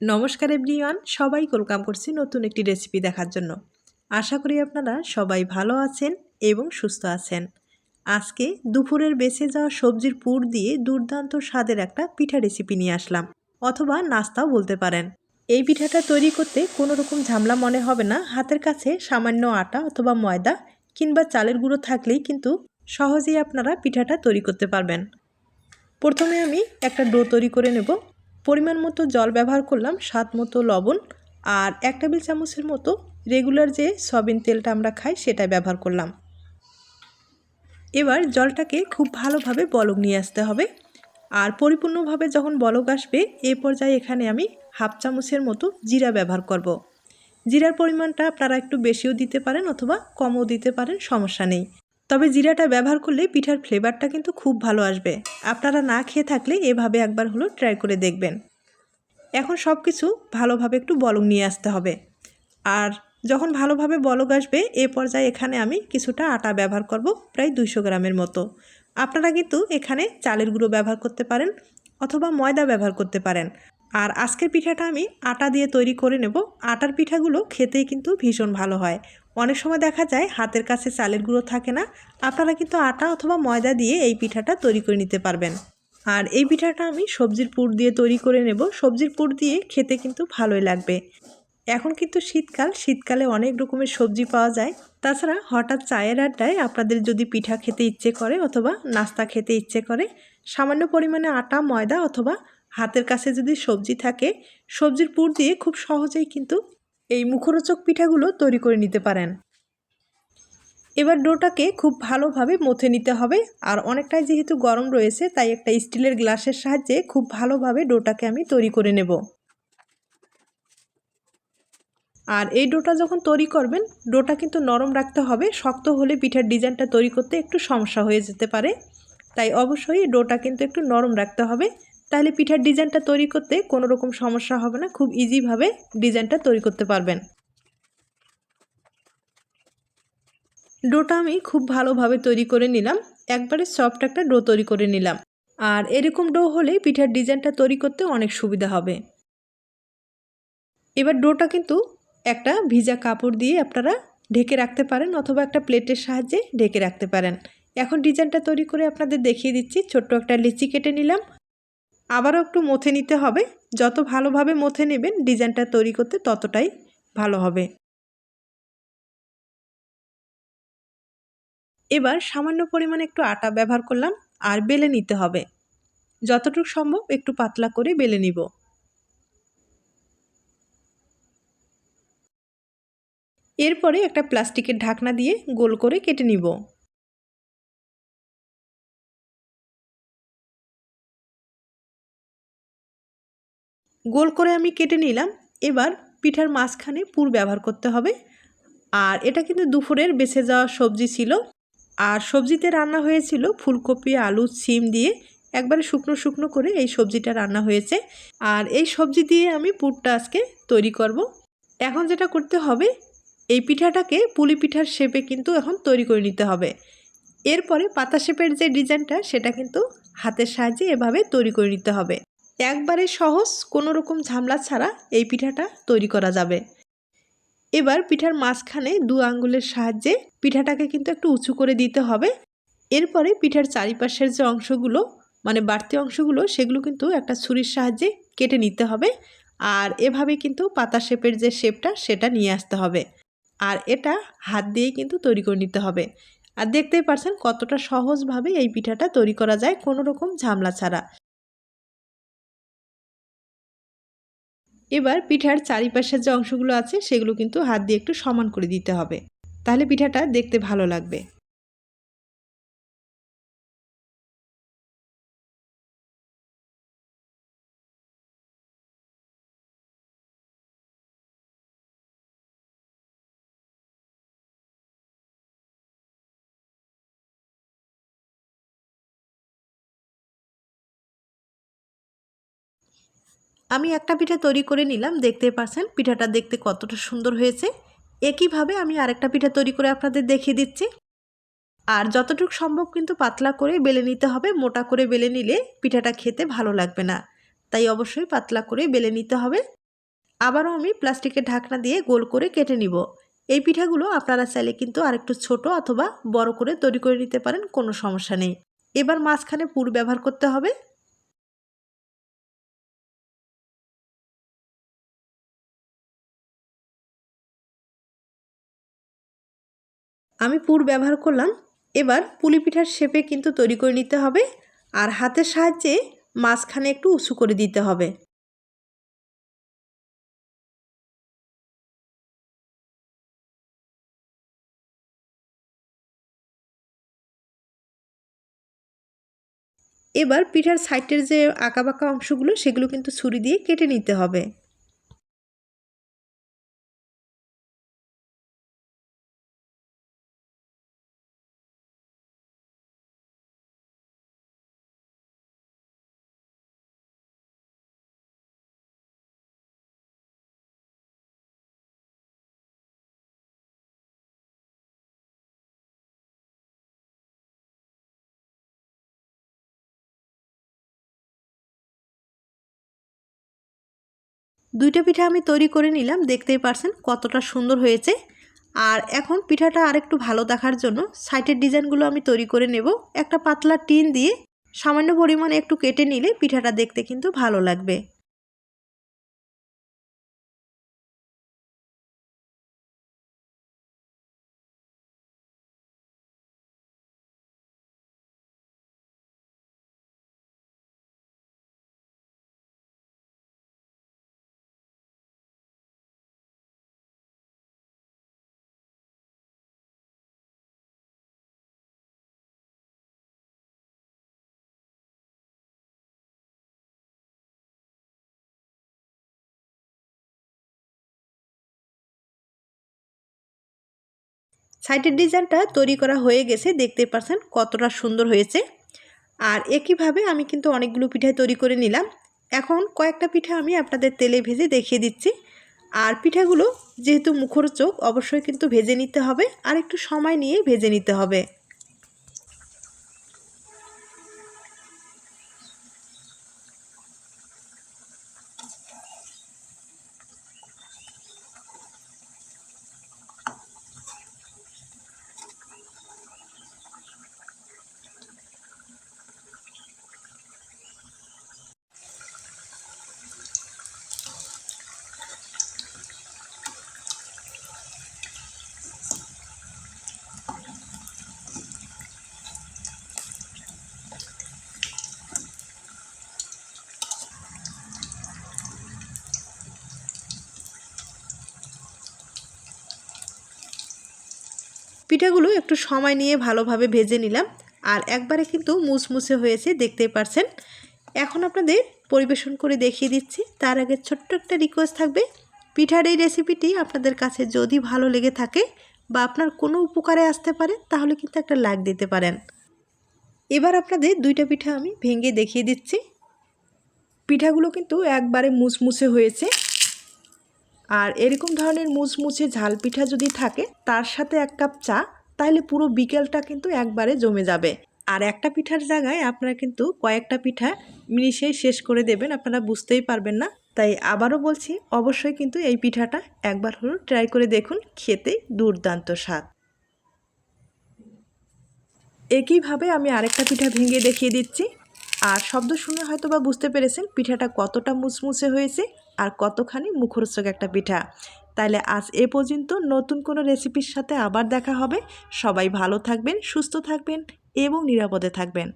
নমস্কার এভরিওয়ান সবাই ওয়েলকাম করছি নতুন একটি রেসিপি দেখার জন্য। আশা করি আপনারা সবাই ভালো আছেন এবং সুস্থ আছেন। আজকে দুপুরের বেঁচে যাওয়া সবজির পুর দিয়ে দুর্দান্ত স্বাদের একটা পিঠা রেসিপি নিয়ে আসলাম, অথবা নাস্তাও বলতে পারেন। এই পিঠাটা তৈরি করতে কোনো রকম ঝামলা মনে হবে না। হাতের কাছে সামান্য আটা অথবা ময়দা কিংবা চালের গুঁড়ো থাকলেই কিন্তু সহজেই আপনারা পিঠাটা তৈরি করতে পারবেন। প্রথমে আমি একটা ডো তৈরি করে নেব। পরিমাণ মতো জল ব্যবহার করলাম, স্বাদ মতো লবণ আর এক টেবিল চামচের মতো রেগুলার যে সয়াবিন তেলটা আমরা খাই সেটা ব্যবহার করলাম এবার জলটাকে খুব ভালোভাবে বলক নিয়ে আসতে হবে আর পরিপূর্ণভাবে যখন বলক আসবে, এ পর্যায়ে এখানে আমি হাফ চামচের মতো জিরা ব্যবহার করব। জিরার পরিমাণটা আপনারা একটু বেশিও দিতে পারেন অথবা কমও দিতে পারেন, সমস্যা নেই তবে জিরাটা ব্যবহার করলে পিঠার ফ্লেভারটা কিন্তু খুব ভালো আসবে। আপনারা না খেয়ে থাকলে এভাবে একবার হলো ট্রাই করে দেখবেন। এখন সব কিছু ভালোভাবে একটু বলং নিয়ে আসতে হবে। আর যখন ভালোভাবে বলক আসবে, এ পর্যায়ে এখানে আমি কিছুটা আটা ব্যবহার করব, প্রায় দুইশো গ্রামের মতো। আপনারা কিন্তু এখানে চালের গুঁড়ো ব্যবহার করতে পারেন অথবা ময়দা ব্যবহার করতে পারেন। আর আজকের পিঠাটা আমি আটা দিয়ে তৈরি করে নেব। আটার পিঠাগুলো খেতেই কিন্তু ভীষণ ভালো হয়। অনেক সময় দেখা যায় হাতের কাছে চালের গুঁড়ো থাকে না। আপনারা কিন্তু আটা অথবা ময়দা দিয়ে এই পিঠাটা তৈরি করে নিতে পারবেন। আর এই পিঠাটা আমি সবজির পুর দিয়ে তৈরি করে নেব। সবজির পুর দিয়ে খেতে কিন্তু ভালোই লাগবে। এখন কিন্তু শীতকাল। শীতকালে অনেক রকমের সবজি পাওয়া যায়। তাছাড়া হঠাৎ চায়ের আড্ডায় আপনাদের যদি পিঠা খেতে ইচ্ছে করে অথবা নাস্তা খেতে ইচ্ছে করে, সামান্য পরিমাণে আটা, ময়দা অথবা হাতের কাছে যদি সবজি থাকে, সবজির পুর দিয়ে খুব সহজেই কিন্তু এই মুখরোচক পিঠাগুলো তৈরি করে নিতে পারেন। এবার ডোটাকে খুব ভালোভাবে মথে নিতে হবে। আর অনেকটাই যেহেতু গরম রয়েছে, তাই একটা স্টিলের গ্লাসের সাহায্যে খুব ভালোভাবে ডোটাকে আমি তৈরি করে নেব। আর এই ডোটা যখন তৈরি করবেন, ডোটা কিন্তু নরম রাখতে হবে। শক্ত হলে পিঠার ডিজাইনটা তৈরি করতে একটু সমস্যা হয়ে যেতে পারে। তাই অবশ্যই ডোটা কিন্তু একটু নরম রাখতে হবে। তাহলে পিঠার ডিজাইনটা তৈরি করতে কোনো রকম সমস্যা হবে না, খুব ইজিভাবে ডিজাইনটা তৈরি করতে পারবেন। ডোটা আমি খুব ভালোভাবে তৈরি করে নিলাম, একবারে সফট একটা ডো তৈরি করে নিলাম। আর এরকম ডো হলে পিঠার ডিজাইনটা তৈরি করতে অনেক সুবিধা হবে। এবার ডোটা কিন্তু একটা ভিজা কাপড় দিয়ে আপনারা ঢেকে রাখতে পারেন অথবা একটা প্লেটের সাহায্যে ঢেকে রাখতে পারেন। এখন ডিজাইনটা তৈরি করে আপনাদের দেখিয়ে দিচ্ছি, ছোট্ট একটা লিচি কেটে নিলাম আবারও একটু মথে নিতে হবে। যত ভালোভাবে মথে নেবেন, ডিজাইনটা তৈরি করতে ততটাই ভালো হবে। এবার সামান্য পরিমাণে একটু আটা ব্যবহার করলাম আর বেলে নিতে হবে। যতটুকু সম্ভব একটু পাতলা করে বেলে নিব। এরপরে একটা প্লাস্টিকের ঢাকনা দিয়ে গোল করে কেটে নিব। গোল করে আমি কেটে নিলাম। এবার পিঠার মাঝখানে পুর ব্যবহার করতে হবে। আর এটা কিন্তু দুপুরের বেঁচে যাওয়া সবজি ছিল। আর সবজিতে রান্না হয়েছিল ফুলকপি, আলু, সিম দিয়ে একবারে শুকনো শুকনো করে এই সবজিটা রান্না হয়েছে। আর এই সবজি দিয়ে আমি পুরটা আজকে তৈরি করব। এখন যেটা করতে হবে, এই পিঠাটাকে পুলি পিঠার শেপে কিন্তু এখন তৈরি করে নিতে হবে। এরপরে পাতা শেপের যে ডিজাইনটা, সেটা কিন্তু হাতের সাহায্যে এভাবে তৈরি করে নিতে হবে। একবারে সহজ কোনো রকম ঝামলা ছাড়া এই পিঠাটা তৈরি করা যাবে। এবার পিঠার মাঝখানে দু আঙ্গুলের সাহায্যে পিঠাটাকে কিন্তু একটু উঁচু করে দিতে হবে। এরপরে পিঠার চারিপাশের যে অংশগুলো মানে বাড়তি অংশগুলো, সেগুলো কিন্তু একটা ছুরির সাহায্যে কেটে নিতে হবে। আর এভাবে কিন্তু পাতা শেপের যে শেপটা, সেটা নিয়ে আসতে হবে। আর এটা হাত দিয়েই কিন্তু তৈরি করে নিতে হবে। আর দেখতেই পারছেন কতটা সহজভাবে এই পিঠাটা তৈরি করা যায় কোনো রকম ঝামলা ছাড়া। এবার পিঠার চারিপাশের যে অংশগুলো আছে, সেগুলো কিন্তু হাত দিয়ে একটু সমান করে দিতে হবে। তাহলে পিঠাটা দেখতে ভালো লাগবে। আমি একটা পিঠা তৈরি করে নিলাম দেখতে পাচ্ছেন পিঠাটা দেখতে কতটা সুন্দর হয়েছে। একইভাবে আমি আরেকটা পিঠা তৈরি করে আপনাদের দেখিয়ে দিচ্ছি। আর যতটুকু সম্ভব কিন্তু পাতলা করে বেলে নিতে হবে, মোটা করে বেলে নিলে পিঠাটা খেতে ভালো লাগবে না। তাই অবশ্যই পাতলা করে বেলে নিতে হবে। আবারও আমি প্লাস্টিকের ঢাকনা দিয়ে গোল করে কেটে নিব। এই পিঠাগুলো আপনারা চাইলে কিন্তু আরেকটু ছোট অথবা বড় করে তৈরি করে নিতে পারেন, কোনো সমস্যা নেই। এবার মাঝখানে পুর ব্যবহার করতে হবে। আমি পুর ব্যবহার করলাম। এবার পুলি পিঠার শেপে কিন্তু তৈরি করে নিতে হবে আর হাতের সাহায্যে মাঝখানে একটু উঁচু করে দিতে হবে। এবার পিঠার সাইডের যে আঁকা বাঁকা অংশগুলো সেগুলো কিন্তু ছুরি দিয়ে কেটে নিতে হবে। দুইটা পিঠা আমি তৈরি করে নিলাম, দেখতেই পারছেন কতটা সুন্দর হয়েছে। আর এখন পিঠাটা আরেকটু ভালো দেখার জন্য সাইটের ডিজাইনগুলো আমি তৈরি করে নেব। একটা পাতলা টিন দিয়ে সামান্য পরিমাণে একটু কেটে নিলে পিঠাটা দেখতে কিন্তু ভালো লাগবে। সাইডের ডিজাইনটা তৈরি করা হয়ে গেছে, দেখতে পারছেন কতটা সুন্দর হয়েছে। আর একইভাবে আমি কিন্তু অনেকগুলো পিঠা তৈরি করে নিলাম। এখন কয়েকটা পিঠা আমি আপনাদের তেলে ভেজে দেখিয়ে দিচ্ছি। আর পিঠাগুলো যেহেতু মুখরোচক, অবশ্যই কিন্তু ভেজে নিতে হবে। আর একটু সময় নিয়ে ভেজে নিতে হবে। পিঠাগুলো একটু সময় নিয়ে ভালোভাবে ভেজে নিলাম। আর একবারে কিন্তু মুসমুসে হয়েছে, দেখতেই পারছেন। এখন আপনাদের পরিবেশন করে দেখিয়ে দিচ্ছি। তার আগে ছোট্ট একটা রিকোয়েস্ট থাকবে। পিঠার এই রেসিপিটি আপনাদের কাছে যদি ভালো লেগে থাকে বা আপনার কোনো উপকারে আসতে পারে, তাহলে কিন্তু একটা লাইক দিতে পারেন। এবার আপনাদের দুইটা পিঠা আমি ভেঙে দেখিয়ে দিচ্ছি। পিঠাগুলো কিন্তু একবারে মুসমুসে হয়েছে। আর এরকম ধরনের মুচমুচে ঝাল পিঠা যদি থাকে, তার সাথে এক কাপ চা, তাহলে পুরো বিকেলটা কিন্তু একবারে জমে যাবে। আর একটা পিঠার জায়গায় আপনারা কিন্তু কয়েকটা পিঠা মিশিয়ে শেষ করে দেবেন, আপনারা বুঝতেই পারবেন না। তাই আবারও বলছি, অবশ্যই কিন্তু এই পিঠাটা একবার হলো ট্রাই করে দেখুন, খেতে দুর্দান্ত স্বাদ। একইভাবে আমি আরেকটা পিঠা ভেঙে দেখিয়ে দিচ্ছি। আর শব্দ শুনে হয়তো বা বুঝতে পেরেছেন পিঠাটা কতটা মুচমুচে হয়েছে। আর কতখানি মুখরোচক একটা পিঠা। তাহলে আজ এ পর্যন্ত নতুন কোনো রেসিপির সাথে আবার দেখা হবে। সবাই ভালো থাকবেন, সুস্থ থাকবেন এবং নিরাপদে থাকবেন।